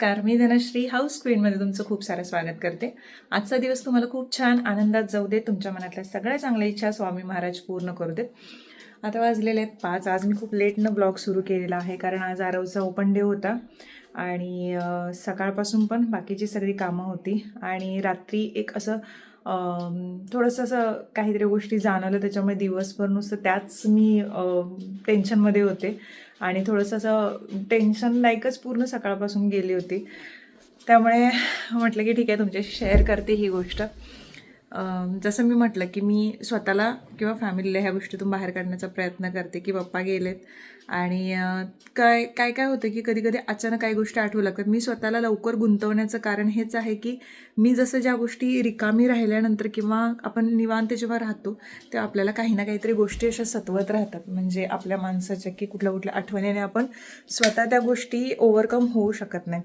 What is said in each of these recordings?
नमस्कार. मी धनश्री हाऊस क्वीनमध्ये तुमचं खूप सारं स्वागत करते. आजचा दिवस तुम्हाला खूप छान आनंदात जाऊ दे तुमच्या मनातल्या सगळ्या चांगल्या इच्छा स्वामी महाराज पूर्ण करू देत. आता वाजलेले आहेत पाच. आज मी खूप लेटनं ब्लॉग सुरू केलेला आहे कारण आज आरवचा ओपन डे होता. आणि सकाळपासून पण बाकीची सगळी कामं होती. आणि रात्री एक असं थोडंसं असं काहीतरी गोष्टी जाणवलं त्याच्यामुळे दिवसभर नुसतं त्याच मी टेन्शनमध्ये होते. आणि थोडंसं असं टेन्शन लाईकच पूर्ण सकाळपासून गेली होती. त्यामुळे म्हटलं की ठीक आहे तुमच्याशी शेअर करते ही गोष्ट. जसं मी म्हटलं की मी स्वतःला किंवा फॅमिलीला ह्या गोष्टीतून बाहेर काढण्याचा प्रयत्न करते की पप्पा गेलेत. आणि काय काय काय होतं की कधी कधी अचानक काही गोष्टी आठवू लागतात मी स्वतःला लवकर गुंतवण्याचं कारण हेच आहे की मी जसं ज्या गोष्टी रिकामी राहिल्यानंतर किंवा आपण निवांत जेव्हा राहतो तेव्हा आपल्याला काही ना काहीतरी गोष्टी अशा सतवत राहतात. म्हणजे आपल्या माणसाच्या की कुठल्या कुठल्या आठवणीने आपण स्वतः त्या गोष्टी ओव्हरकम होऊ शकत नाही.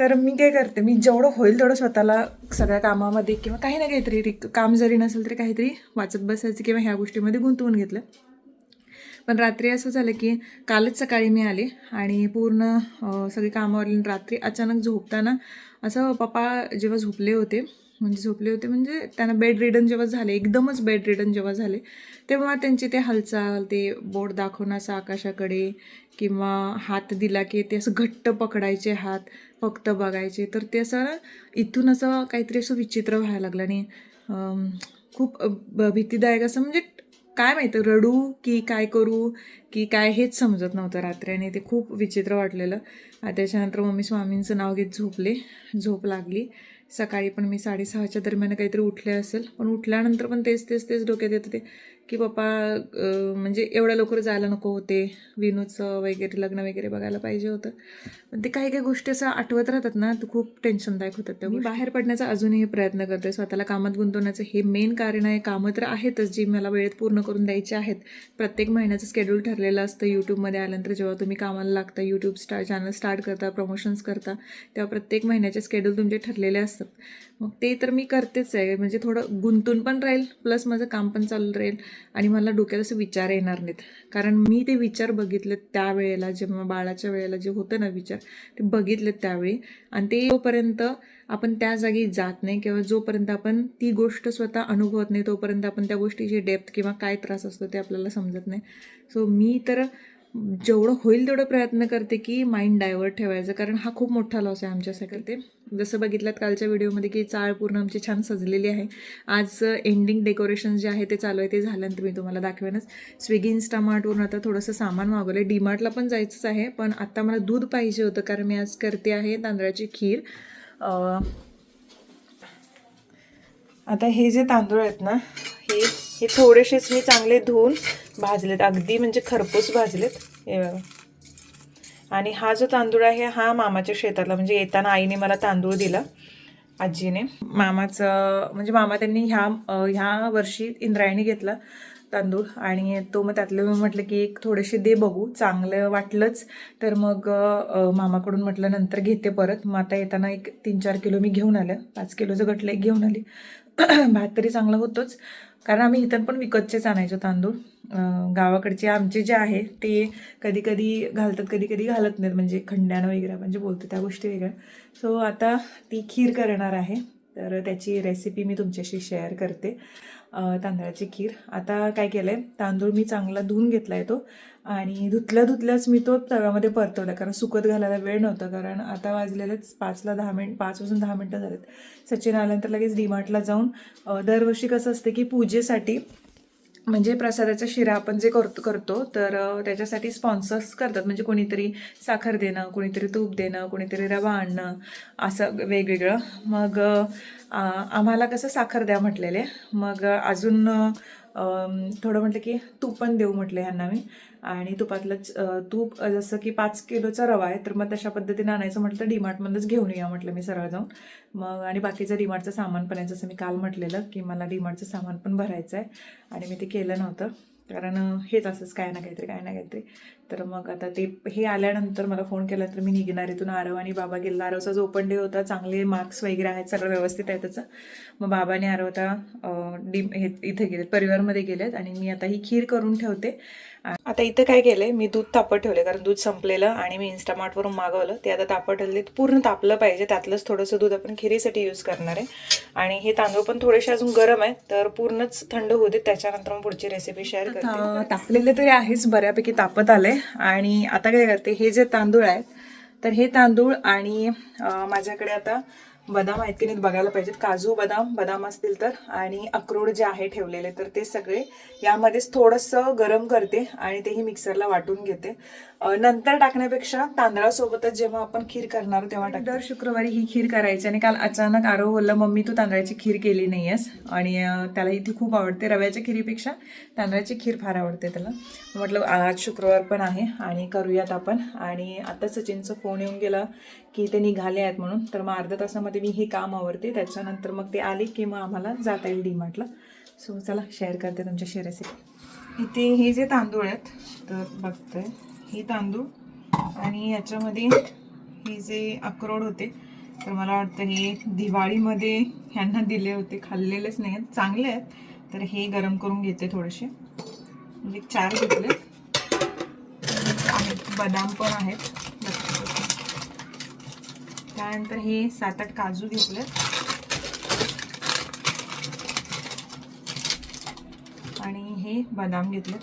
तर मी काय करते मी जेवढं होईल तेवढं स्वतःला सगळ्या कामामध्ये किंवा काही ना काहीतरी रिक काम जरी नसेल तरी काहीतरी वाचत बसायचं किंवा ह्या गोष्टीमध्ये गुंतवून घेतलं. पण रात्री असं झालं की कालच सकाळी मी आले आणि पूर्ण सगळी कामावरली आणि रात्री अचानक झोपताना असं पप्पा जेव्हा झोपले होते म्हणजे झोपले होते म्हणजे त्यांना बेड रिडन जेव्हा झाले एकदमच बेड रिडन जेव्हा झाले तेव्हा त्यांची ते हालचाल ते बोट दाखवणं असं आकाशाकडे किंवा हात दिला की ते असं घट्ट पकडायचे हात फक्त बघायचे. तर ते असं इथून असं काहीतरी असं विचित्र व्हायला लागलं आणि खूप भीतीदायक असं म्हणजे काय माहिती रडू की काय करू की काय हेच समजत नव्हतं रात्री आणि ते खूप विचित्र वाटलेलं. त्याच्यानंतर मम्मी स्वामींचं नाव घेत झोपले. झोप लागली. सकाळी पण मी साडेसहाच्या दरम्यान काहीतरी उठले असेल. पण उठल्यानंतर पण तेच तेच तेच डोक्यात येतं ते की पप्पा म्हणजे एवढ्या लवकर जायला नको होते. विनूचं वगैरे लग्न वगैरे बघायला पाहिजे होतं. पण ते काही काही गोष्टी असं आठवत राहतात ना तर खूप टेन्शनदायक होतात त्या मी बाहेर पडण्याचा अजूनही प्रयत्न करते. स्वतःला कामात गुंतवण्याचं हे मेन कारण आहे. कामं तर आहेतच जी मला वेळेत पूर्ण करून द्यायची आहेत. प्रत्येक महिन्याचं स्केड्यूल ठरलेलं असतं. यूट्यूबमध्ये आल्यानंतर जेव्हा तुम्ही कामाला लागता यूट्यूब स्टार चॅनल स्टार्ट करता प्रमोशन्स करता तेव्हा प्रत्येक महिन्याचे स्केड्यूल तुमचे ठरलेले असतात. मग ते तर मी करतेच आहे. म्हणजे थोडं गुंतून पण राहील प्लस माझं काम पण चालू राहील आणि मला डोक्यात असं विचार येणार नाहीत. कारण मी ते विचार बघितले त्यावेळेला जेव्हा बाळाच्या वेळेला जे होतं ना विचार ते बघितलेत त्यावेळी. आणि ते जोपर्यंत आपण त्या जागी जात नाही किंवा जोपर्यंत आपण ती गोष्ट स्वतः अनुभवत नाही तोपर्यंत आपण त्या गोष्टीची डेप्थ किंवा काय त्रास असतो ते आपल्याला समजत नाही. सो मी तर जेवढं होईल तेवढं प्रयत्न करते की माइंड डायव्हर्ट ठेवायचं. कारण हा खूप मोठा लॉस आहे आमच्यासाठी. ते जसं बघितलं कालच्या व्हिडिओमध्ये की चाळ पूर्ण आमची छान सजलेली आहे. आज एंडिंग डेकोरेशन जे आहे ते चालू आहे ते झाल्यानंतर मी तुम्हाला दाखवेनच. स्विगी इन्स्टामार्टवरून आता थोडंसं सामान मागवलं आहे डीमार्टला पण जायचंच आहे पण आता मला दूध पाहिजे होतं कारण मी आज करते आहे तांदळाची खीर. आता हे जे तांदूळ आहेत ना हे हे थोडेसेच मी चांगले धुवून भाजलेत. अगदी म्हणजे खरपूस भाजलेत. हे बघा. आणि हा जो तांदूळ आहे हा मामाच्या शेतातला. म्हणजे येताना आईने मला तांदूळ दिला आजीने. मामाचं म्हणजे मामा त्यांनी ह्या ह्या वर्षी इंद्रायणी घेतला तांदूळ. आणि तो मग त्यातलं मी म्हटलं की एक थोडेसे दे बघू. चांगलं वाटलंच. तर मग मामाकडून म्हटलं नंतर घेते परत. मग आता येताना एक तीन चार किलो मी घेऊन आलं पाच किलोचं गटलं एक घेऊन आली. भात तरी चांगला होतोच. कारण आम्ही इथं पण विकतचेच आणायचो तांदूळ. गावाकडचे आमचे जे आहे ते कधी कधी घालतात कधी कधी घालत नाहीत. म्हणजे खंड्यानं वगैरे म्हणजे बोलतो त्या गोष्टी वेगळ्या. सो आता ती खीर करणार आहे. तर त्याची रेसिपी मी तुमच्याशी शेअर करते. तांदळाची खीर. आता काय केलं आहे तांदूळ मी चांगला धुवून घेतला आहे तो आणि धुतल्या धुतल्याच मी तो तव्यामध्ये परतवला कारण सुकत घालायला वेळ नव्हता. कारण आता वाजलेलेच पाचला दहा मिनिट पाचपासून दहा मिनटं झालेत. सचिन आल्यानंतर लगेच डीमार्टला जाऊन दरवर्षी कसं असतं की पूजेसाठी म्हणजे प्रसादाचा शिरा आपण जे करतो करतो तर त्याच्यासाठी स्पॉन्सर्स करतात. म्हणजे कोणीतरी साखर देणं कोणीतरी तूप देणं कोणीतरी रवा आणणं असं वेगवेगळं. मग आम्हाला कसं साखर द्या म्हटलेले. मग अजून थोडं म्हटलं की तूप पण देऊ म्हटलं ह्यांना मी. आणि तुपातलं तूप जसं की पाच किलोचा रवा आहे तर मग तशा पद्धतीने आणायचं म्हटलं तर डीमार्टमधूनच घेऊन या म्हटलं मी सरळ जाऊन. मग आणि बाकीचं डीमार्टचं सामान पण आहे जसं मी काल म्हटलेलं की मला डीमार्टचं सामान पण भरायचं आहे. आणि मी ते केलं नव्हतं. कारण हेच असंच काय ना काहीतरी काय ना काहीतरी. तर मग आता ते हे आल्यानंतर मला फोन केला तर मी निघणार इथून आरव आणि बाबा गेला आरवचा जो ओपन डे होता चांगले मार्क्स वगैरे आहेत सगळं व्यवस्थित आहे त्याचं. मग बाबाने आरव आता डी हे इथे गेलेत परिवारमध्ये गेलेत आणि मी आता ही खीर करून ठेवते. आता इथं काय केलंय मी दूध तापत ठेवले कारण दूध संपलेलं आणि मी इन्स्टामार्टवरून मागवलं. ते आता तापत ठेवले पूर्ण तापलं पाहिजे त्यातलंच थोडंसं दूध आपण खिरीसाठी यूज करणार आहे. आणि हे तांदूळ पण थोडेसे अजून गरम आहेत तर पूर्णच थंड होऊ देत त्याच्यानंतर मग पुढची रेसिपी शेअर करते. तापलेले तरी आहेच बऱ्यापैकी तापत आले आणि आता काय करते हे जे तांदूळ आहेत तर हे तांदूळ आणि माझ्याकडे आता बदाम आहेत की नाही बघायला पाहिजेत. काजू बदाम बदाम असतील तर. आणि अक्रोड जे आहे ठेवलेले तर ते सगळे यामध्येच थोडंसं गरम करते आणि तेही मिक्सरला वाटून घेते. नंतर टाकण्यापेक्षा तांदळासोबतच जेव्हा आपण खीर करणार तेव्हा टाक दर शुक्रवारी ही खीर करायची आणि काल अचानक आरो बोललं मम्मी तू तांदळाची खीर केली नाही आहेस आणि त्याला ती खूप आवडते रव्याच्या खिरीपेक्षा तांदळाची खीर फार आवडते त्याला. म्हटलं आज शुक्रवार पण आहे आणि करूयात आपण. आणि आता सचिनचा फोन येऊन गेला की ते निघाले आहेत म्हणून. तर मग अर्ध्या तासामध्ये मी हे काम आवरते त्याच्यानंतर मग ते आले की मग आम्हाला जाता येईल डीमार्टला. सो चला शेअर करते तुमच्याशी रेसिपी इथे हे जे तांदूळ आहेत तर बघतोय हे तांदूळ आणि याच्यामध्ये हे जे अक्रोड होते तर मला वाटतं हे दिवाळीमध्ये ह्यांना दिले होते खाल्लेलेच नाही आहेत. चांगले आहेत तर हे गरम करून घेते थोडेसे. म्हणजे चार घेतले आहेत बदाम पण आहेत. त्यानंतर हे? सात आठ काजू घेतले आणि हे बदाम घेतले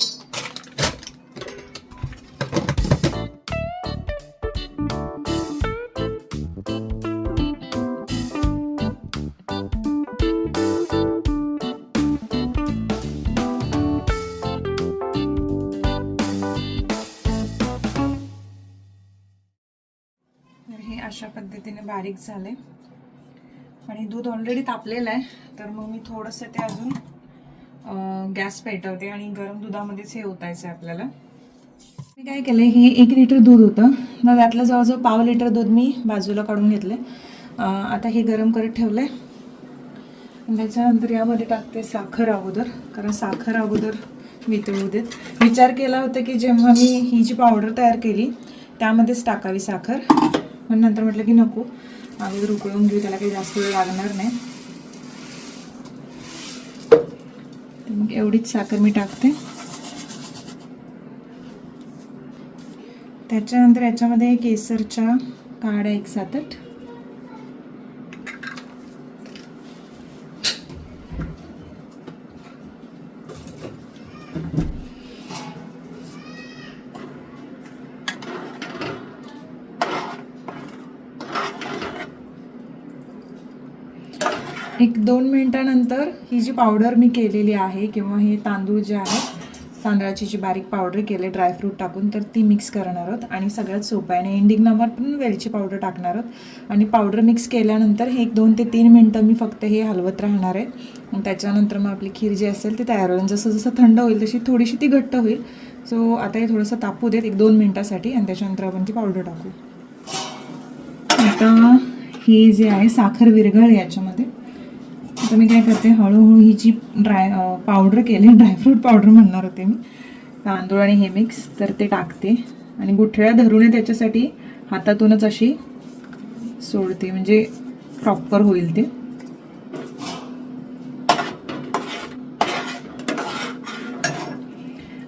पद्धतीने बारीक झाले. आणि दूध ऑलरेडी तापलेलं आहे तर मग मी थोडंसं ते अजून गॅस पेटवते आणि गरम दुधामध्येच हे ओतायचं आहे आपल्याला. मी काय केलं हे एक लिटर दूध होतं. मग त्यातलं जवळजवळ पाव लिटर दूध मी बाजूला काढून घेतलं आता हे गरम करत ठेवलं आहे त्याच्यानंतर यामध्ये टाकते साखर अगोदर कारण साखर अगोदर वितळू देत विचार केला होता की जेव्हा मी ही जी पावडर तयार केली त्यामध्येच टाकावी साखर. पण नंतर म्हटलं की नको. अगोदर उकळून घेऊ त्याला काही जास्त वेळ लागणार नाही. मग एवढीच साखर मी टाकते. त्याच्यानंतर याच्यामध्ये केसरच्या काड्या एक सात दोन मिनटानंतर ही जी पावडर मी केलेली आहे किंवा हे तांदूळ जे आहेत तांदळाची जी बारीक पावडर केले ड्रायफ्रूट टाकून तर ती मिक्स करणार आहोत. आणि सगळ्यात सोपं आहे. आणि एंडिंग नंबर पण वेलची पावडर टाकणार आहोत. आणि पावडर मिक्स केल्यानंतर हे एक दोन ते तीन मिनटं मी फक्त हे हलवत राहणार आहे. त्याच्यानंतर मग आपली खीर जी असेल ती तयार होईल. जसं जसं थंड होईल तशी थोडीशी ती घट्ट होईल. सो आता हे थोडंसं तापू देत एक दोन मिनटासाठी आणि त्याच्यानंतर आपण ती पावडर टाकू. आता हे जे आहे साखर विरघळ याच्यामध्ये. तर मी काय करते हळूहळू ही जी ड्राय पावडर केली ड्रायफ्रूट पावडर म्हणणार होते मी तांदूळ आणि हे मिक्स तर ते टाकते. आणि गुठळ्या धरू नये त्याच्यासाठी हातातूनच अशी सोडते म्हणजे प्रॉपर होईल ते.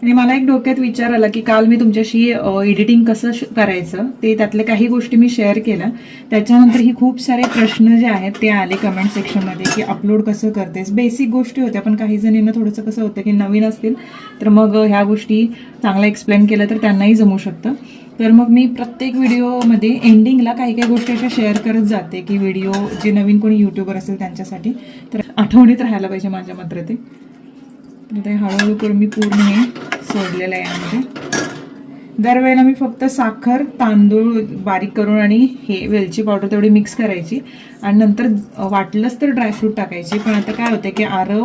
आणि मला एक डोक्यात विचार आला की काल मी तुमच्याशी एडिटिंग कसं करायचं ते त्यातल्या काही गोष्टी मी शेअर केल्या. त्याच्यानंतर ही खूप सारे प्रश्न जे आहेत ते आले कमेंट सेक्शनमध्ये की अपलोड कसं करतेस. बेसिक गोष्टी होत्या पण काही जणींना थोडंसं कसं होतं की नवीन असतील तर मग ह्या गोष्टी चांगल्या एक्सप्लेन केल्या तर त्यांनाही जमू शकतं. तर मग मी प्रत्येक व्हिडिओमध्ये एंडिंगला काही काही गोष्टी अशा शेअर करत जाते की व्हिडिओ जे नवीन कोणी यूट्यूबर असेल त्यांच्यासाठी तर आठवणीत राहायला पाहिजे माझ्या मात्र ते. आता ते हळूहळू करून मी पूर्ण हे सोडलेलं आहे यामध्ये. दरवेळेला मी फक्त साखर तांदूळ बारीक करून आणि हे वेलची पावडर तेवढी मिक्स करायची. आणि नंतर वाटलंच तर ड्रायफ्रूट टाकायची. पण आता काय होतं की आरव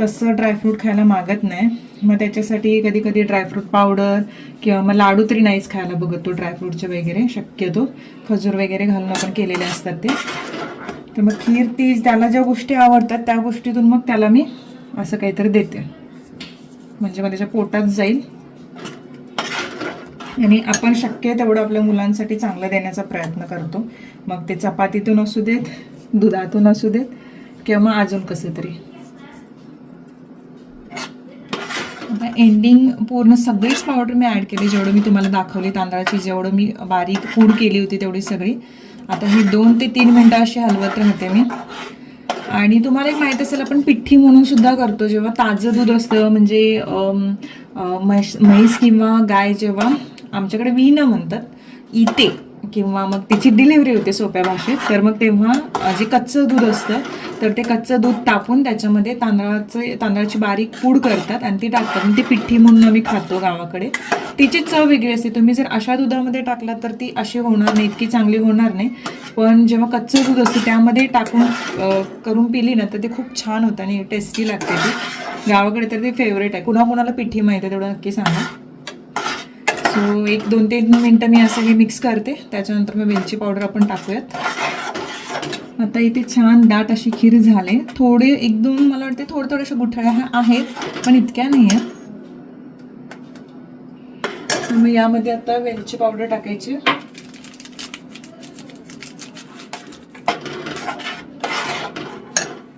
तसं ड्रायफ्रूट खायला मागत नाही. मग त्याच्यासाठी कधी कधी ड्रायफ्रूट पावडर किंवा मग लाडू तरी नाहीच खायला बघत तो ड्रायफ्रूटचे वगैरे. शक्यतो खजूर वगैरे घालून आपण केलेले असतात ते. तर मग खीर ती त्याला ज्या गोष्टी आवडतात त्या गोष्टीतून मग त्याला मी असं काहीतरी देते. म्हणजे मग त्याच्या पोटात जाईल. आणि आपण शक्य तेवढं आपल्या मुलांसाठी चांगलं देण्याचा प्रयत्न करतो. मग ते चपातीतून असू देत दुधातून असू देत किंवा मग अजून कसं तरी. आता एंडिंग पूर्ण सगळीच पावडर मी ॲड केली जेवढं मी तुम्हाला दाखवली तांदळाची जेवढं मी बारीक पूड केली होती तेवढी सगळी. आता ही दोन ते तीन मिनटं अशी हलवत राहते मी. आणि तुम्हाला एक माहीत असेल आपण पिठ्ठी म्हणून सुद्धा करतो. जेव्हा ताजं दूध असतं म्हणजे म्हैस म्हैस किंवा गाय जेव्हा आमच्याकडे विणं म्हणतात इते. किंवा मग त्याची डिलिव्हरी होते सोप्या भाषेत तर मग तेव्हा जे कच्चं दूध असतं तर ते कच्चं दूध टाकून त्याच्यामध्ये तांदळाचं तांदळाची बारीक पूड करतात आणि ती टाकतात. आणि ती पिठ्ठी म्हणून आम्ही खातो गावाकडे. तिची चव वेगळी असते. तुम्ही जर अशा दुधामध्ये टाकलात तर ती अशी होणार नाही इतकी चांगली होणार नाही. पण जेव्हा कच्चं दूध असतं त्यामध्ये टाकून करून पिली ना तर ते खूप छान होतं आणि टेस्टी लागते ती. गावाकडे तर ते फेवरेट आहे. कुणा कुणाला पिठी माहिती आहे तेवढं नक्की सांगा. सो एक दोन तीन मिनटं मी असं हे मिक्स करते. त्याच्यानंतर मग वेलची पावडर आपण टाकूयात. आता इथे छान दाट अशी खीर झाले. थोडे एक दोन मला वाटते थोडे थोड्याशा गुठळ्या ह्या आहेत पण इतक्या नाही आहेत मग यामध्ये आता वेलची पावडर टाकायची.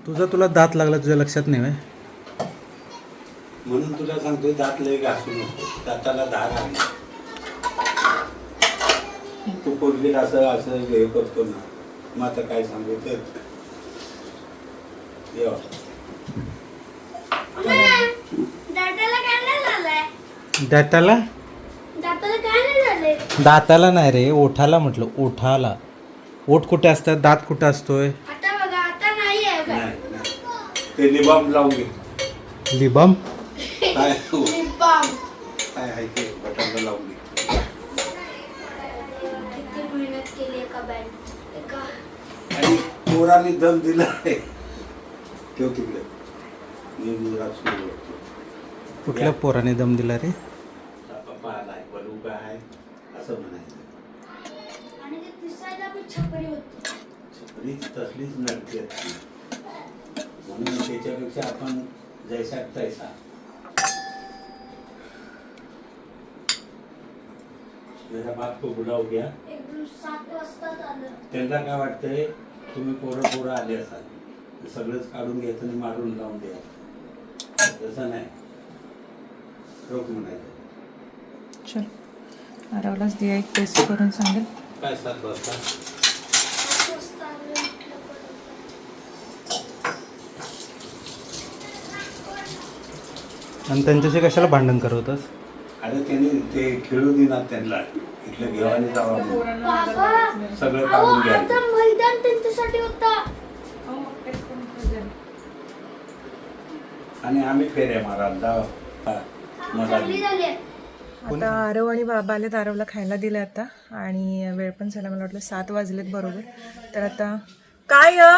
तुझा तुला दात लागला तुझ्या लक्षात नाही व्हय? म्हणून तुला सांगतोय दात लय घासू नको दाताला धार आली. तू पूर्वी असं असं हे करतो ना. मग आता काय सांगू तर येवा. दाताला दाताला? नाही झालंय? दाताला नाही रे ओठाला म्हटलं ओठाला. ओठ कुठे असतात? दात कुठे असतोय. ते निबाम लावून घे. लिबम? काय? हो. काय आहे ते? बटाटा लावून घे किती मेहनत केली एका बँड एका पोराने दम दिला आहे. ठेव तिकडे. मी मुलात सुरू करतो. कुठल्या पोराने दम दिला रे? पप्पा आलाय बनू काय असं म्हणायचं. आणि ते दिसायला पण छपरी होती. छपरीच तसलीच नडती असते. म्हणून त्याच्यापेक्षा आपण जैसा तैसा. मेरा बाप को बुलाव आलं त्यांना काय वाटतंय? तुम्ही पोरं पोरं आले असाल. सगळंच काढून घ्यायचं आणि मारून लावून द्या. तसं नाही. रोख म्हणायचं. चल. आरवलाच दिया एक टेस्ट करून सांगेल. काय सात वाजता. आणि त्यांच्याशी कशाला भांडण करवतस अरे त्यांनी ते खेळू देणार त्यांना. इथलं घेवाने जावा सगळं काढून आता त्यांच्यासाठी होता. आणि आम्ही फेऱ्या हा, मला चांगली झाली. आहे. आता आरव आणि बाबा आलेत आरवला खायला दिले आता. आणि वेळ पण झाला मला वाटलं सात वाजलेत बरोबर. तर आता काय य?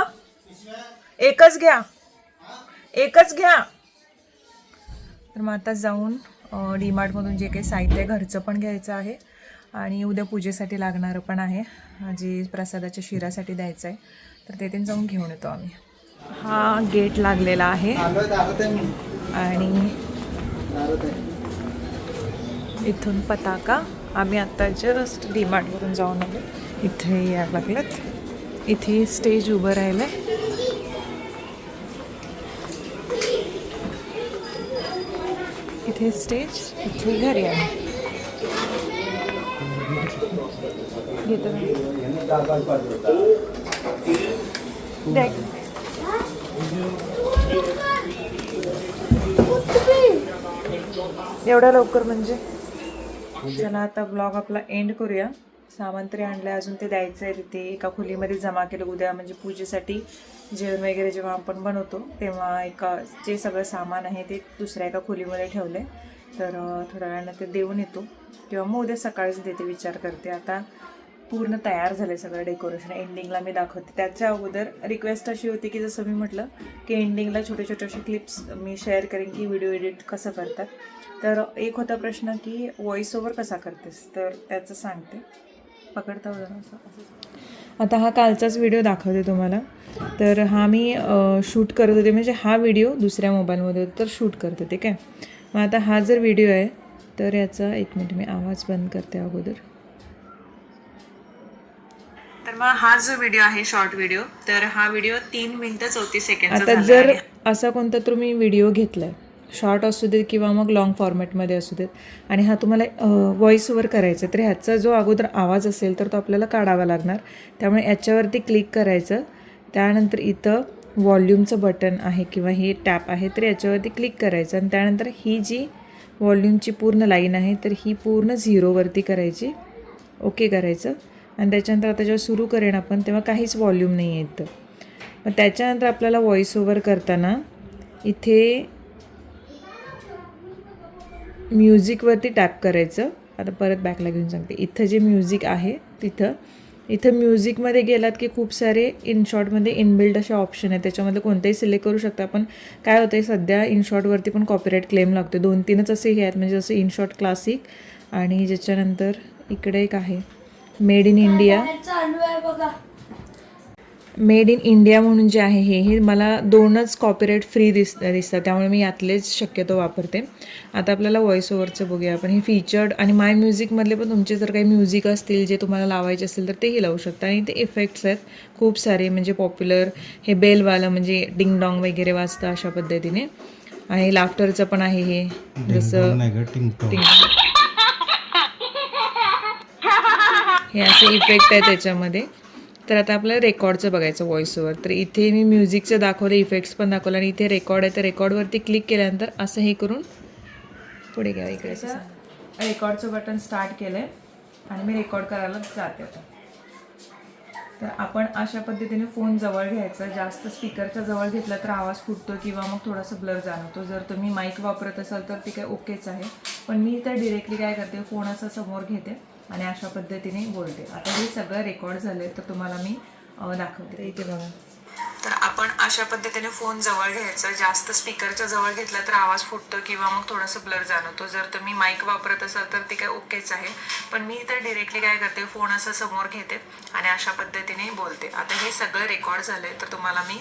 एकच घ्या. एकच घ्या. तर मग आता जाऊन डीमार्टमधून जे काही साहित्य आहे घरचं पण घ्यायचं आहे. आणि उद्या पूजेसाठी लागणारं पण आहे. जे प्रसादाच्या शिरासाठी द्यायचं आहे तर तेथे जाऊन घेऊन येतो आम्ही. हा गेट लागलेला आहे. आणि इथून पताका. आम्ही आत्ता जस्ट डीमार्टवरून जाऊन आलो. इथे यायला लागलेत इथे स्टेज उभं राहिलं इथे स्टेज इथे घरी आहे घेतो. एवढ्या लवकर म्हणजे? चला आता ब्लॉग आपला एंड करूया. सामान तरी आणलं अजून ते द्यायचं आहे तिथे. एका खोलीमध्ये जमा केलं उद्या म्हणजे पूजेसाठी. जेवण वगैरे जेव्हा आपण बनवतो तेव्हा एका जे सगळं सामान आहे ते दुसऱ्या एका खोलीमध्ये ठेवलं आहे तर थोड्या वेळानं ते देऊन येतो. किंवा मग उद्या सकाळीच देते विचार करते. आता पूर्ण तयार झालं सगळं डेकोरेशन. एंडिंगला मी दाखवते. त्याच्या अगोदर रिक्वेस्ट अशी होती की जसं मी म्हटलं की एंडिंगला छोटे छोटे असे क्लिप्स मी शेअर करेन की व्हिडिओ एडिट कसं करतात. तर एक होता प्रश्न की व्हॉइस ओव्हर कसा करतेस? तर त्याचं सांगते. पकडता होतं असं? आता हा कालचाच व्हिडिओ दाखवते तुम्हाला. तर हा मी शूट करत होते. म्हणजे हा व्हिडिओ दुसऱ्या मोबाईलमध्ये तर शूट करत होते काय मग आता हा जर व्हिडिओ आहे तर याचा एक मिनिट मी आवाज बंद करते अगोदर. तर मग हा जो व्हिडिओ आहे शॉर्ट व्हिडिओ तर हा व्हिडिओ तीन मिनिटं चौतीस सेकंड आता जर असा कोणता तुम्ही व्हिडिओ घेतलाय शॉर्ट असू देत किंवा मग लॉंग फॉर्मॅटमध्ये असू देत आणि हा तुम्हाला व्हॉइस ओव्हर करायचा तर ह्याचा जो अगोदर आवाज असेल तर तो आपल्याला काढावा लागणार. त्यामुळे याच्यावरती क्लिक करायचं. त्यानंतर इथं व्हॉल्यूमचं बटन आहे किंवा हे टॅप आहे तर याच्यावरती क्लिक करायचं. आणि त्यानंतर ही जी व्हॉल्यूमची पूर्ण लाईन आहे तर ही पूर्ण झिरोवरती करायची. ओके करायचं. आणि त्याच्यानंतर आता जेव्हा सुरू करेन आपण तेव्हा काहीच व्हॉल्यूम नाही आहे मग त्याच्यानंतर आपल्याला व्हॉइस ओव्हर करताना इथे म्युझिकवरती टॅप करायचं. आता परत बॅकला घेऊन सांगते. इथं जे म्युझिक आहे तिथं इथं म्युझिकमध्ये गेलात की खूप सारे इनशॉटमध्ये इनबिल्ड असे ऑप्शन आहे त्याच्यामध्ये कोणतेही सिलेक्ट करू शकता पण काय होतं आहे सध्या इनशॉटवरती पण कॉपीराईट क्लेम लागतो दोन तीनच असे हे आहेत. म्हणजे जसं इनशॉट क्लासिक आणि ज्याच्यानंतर इकडे एक आहे. Made in India. बाहेर चालू आहे बघा मेड इन इंडिया म्हणून जे आहे हे हे मला दोनच कॉपीराईट फ्री दिस दिसतात. त्यामुळे मी यातलेच शक्यतो वापरते. आता आपल्याला व्हॉइस ओव्हरचं बघूया आपण. हे फीचर्ड आणि माय म्युझिकमधले पण तुमचे जर काही म्युझिक असतील जे तुम्हाला लावायचे असतील तर तेही लावू शकता. आणि ते इफेक्ट्स आहेत. खूप सारे म्हणजे पॉप्युलर हे बेलवालं म्हणजे डिंग डॉंग वगैरे वाजतं अशा पद्धतीने. आणि लाफ्टरचं पण आहे हे. जसं टिंग. हे असे इफेक्ट आहे त्याच्यामध्ये. तर आता आपल्याला रेकॉर्डचं बघायचं व्हॉइस तर इथे मी म्युझिकचं दाखवलं इफेक्ट्स पण दाखवलं आणि इथे रेकॉर्ड आहे. तर रेकॉर्डवरती क्लिक केल्यानंतर असं हे करून पुढे घ्या इकडे रेकॉर्डचं बटन स्टार्ट केलं आहे आणि मी रेकॉर्ड करायला जाते आता. तर आपण अशा पद्धतीने फोन जवळ घ्यायचा. जास्त स्पीकरच्या जवळ घेतला तर आवाज फुटतो किंवा मग थोडासा ब्लर जाणवतो. जर तुम्ही माईक वापरत असाल तर ते काय ओकेच आहे. पण मी तर डिरेक्टली काय करते? फोन असा समोर घेते. आणि अशा पद्धतीने बोलते. आता हे सगळं रेकॉर्ड झाले तर तुम्हाला मी दाखवते. इथे बघा. तर आपण अशा पद्धतीने फोन जवळ घ्यायचा. जास्त स्पीकरच्या जवळ घेतला तर आवाज फुटतो किंवा मग थोडासा ब्लर जाणवतो. जर तुम्ही माईक वापरत असाल तर ते काय ओकेच आहे. पण मी तर डिरेक्टली काय करते फोन असं समोर घेते आणि अशा पद्धतीने बोलते. आता हे सगळं रेकॉर्ड झालंय तर तुम्हाला मी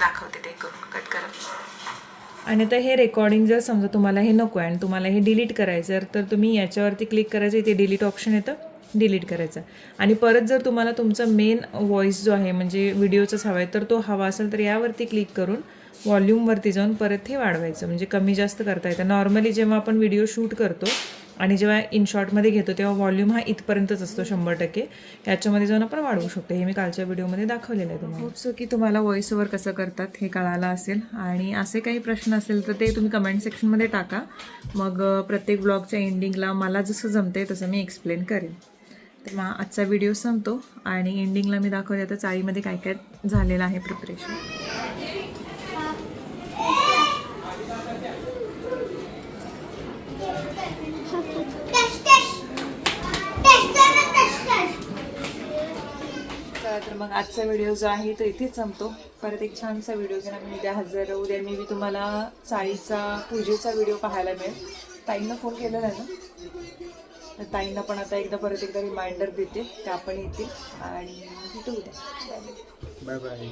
दाखवते ते. करून कट करा. आणि आता हे रेकॉर्डिंग जर समजा तुम्हाला हे नको आहे आणि तुम्हाला हे डिलीट करायचं आहे, तर तुम्ही याच्यावरती क्लिक करायचं इथे डिलीट ऑप्शन येतं डिलीट करायचं आणि परत जर तुम्हाला तुमचा मेन व्हॉइस जो आहे म्हणजे व्हिडिओचाच हवा आहे तर तो हवा असेल तर यावरती क्लिक करून व्हॉल्यूमवरती जाऊन परत हे वाढवायचं. म्हणजे कमी जास्त करता येतं. नॉर्मली जेव्हा आपण व्हिडिओ शूट करतो आणि जेव्हा इन शॉर्टमध्ये घेतो तेव्हा व्हॉल्यूम हा इथपर्यंतच असतो शंभर टक्के. याच्यामध्ये जाऊन आपण वाढवू शकतो. हे मी कालच्या व्हिडिओमध्ये दाखवलेलं आहे तुम्हाला. होप सो की तुम्हाला व्हॉइस ओव्हर कसं करतात हे कळालं असेल. आणि असे काही प्रश्न असेल तर ते तुम्ही कमेंट सेक्शनमध्ये टाका. मग प्रत्येक ब्लॉगच्या एंडिंगला मला जसं जमते तसं मी एक्सप्लेन करेन. तर मग आजचा व्हिडिओ संपतो. आणि एंडिंगला मी दाखवते आता चाळीमध्ये काय काय झालेलं आहे preparation test test test test test तर मग आजचा व्हिडिओ जो आहे तो इथेच संपतो. परत एक छानसा व्हिडिओ घेऊन आम्ही उद्या हजर. राहू उद्या मी तुम्हाला चाळीचा पूजेचा व्हिडिओ पाहायला मिळेल. ताईंना फोन केलेला आहे ना? तर ताईंना पण आता एकदा परत एकदा रिमाइंडर देते. त्या पण येतील. आणि भेटू उद्या. Bye bye